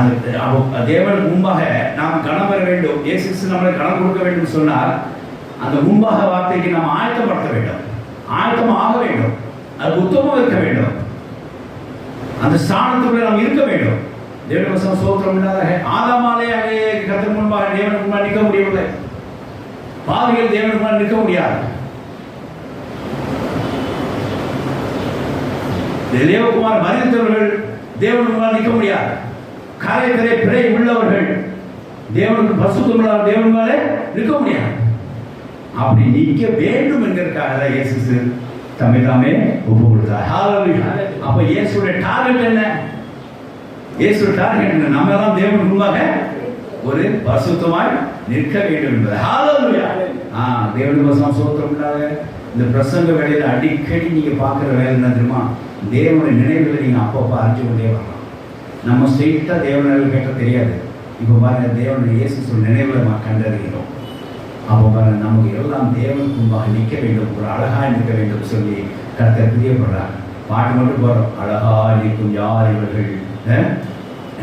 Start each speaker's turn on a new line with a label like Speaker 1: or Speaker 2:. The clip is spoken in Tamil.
Speaker 1: அந்த தேவன் முன்பாக நாம் கணம் பெற வேண்டும். இயேசு நம்மளை கணம் கொடுக்க வேண்டும் சொன்னால் அந்த முன்பாக வார்த்தைக்கு நாம் ஆயத்தப்படுத்த வேண்டும். ஆயத்தம் ஆக வேண்டும். அது உத்தமம் இருக்க வேண்டும். அந்த ஸ்தானத்துக்குள்ள நாம் இருக்க வேண்டும். தேவன் வசனம் சோத்திரம் இல்லாத ஆதாமாலே அங்கே கருத்து முன்பாக தேவனுக்கு முன்பாக நிற்க முடியவில்லை. பாவிகள் தேவனுக்கு முன்பாக நிற்க முடியாது. தேவகுமார் மறைந்தவர்கள் தேவனுக்கு முன்பாக நிற்க முடியாது. கரை கரை பிறை உள்ளவர்கள். தேவனுக்கு பசுத்தமுள்ள தேவன் மேலே நிற்க முடியாது. அப்படி நீக்க வேண்டும் என்கிறதுக்காக தான் இயேசு தம்மை தாமே ஒப்பு கொடுத்தார் அப்ப இயேசுடைய டார்கெட் என்ன? இயேசுடைய டார்கெட் என்ன? நம்ம தான் தேவன் முன்பாக ஒரு பரிசுத்தமாய் நிற்க வேண்டும் என்பது. ஹalleluya ஆ தேவனுக்கு வசனம் சோத்திரம் இல்லாத இந்த பிரசங்க வேலையில அடிக்கடி நீங்க பார்க்குற வேலை என்ன தெரியுமா? தேவனுடைய நினைவுகளை நீங்க அப்பப்போ அறிஞ்சு கொண்டே வரலாம். நம்ம ஸ்ட்ரெயிட்டாக தேவனால் கேட்ட தெரியாது. இப்போ பாருங்க தேவனுடைய இயேசு சொல் நினைவில் நம்ம கண்டறிகிறோம். அப்போ பாருங்க நமக்கு எல்லாம் தேவனுக்கு முன்பாக நிற்க வேண்டும் ஒரு அழகாக நிற்க வேண்டும் சொல்லி கருத்தை பிரியப்படுறாங்க பாட்டு மட்டும் போகிறோம் அழகாக நிற்கும் யார் இவர்கள்?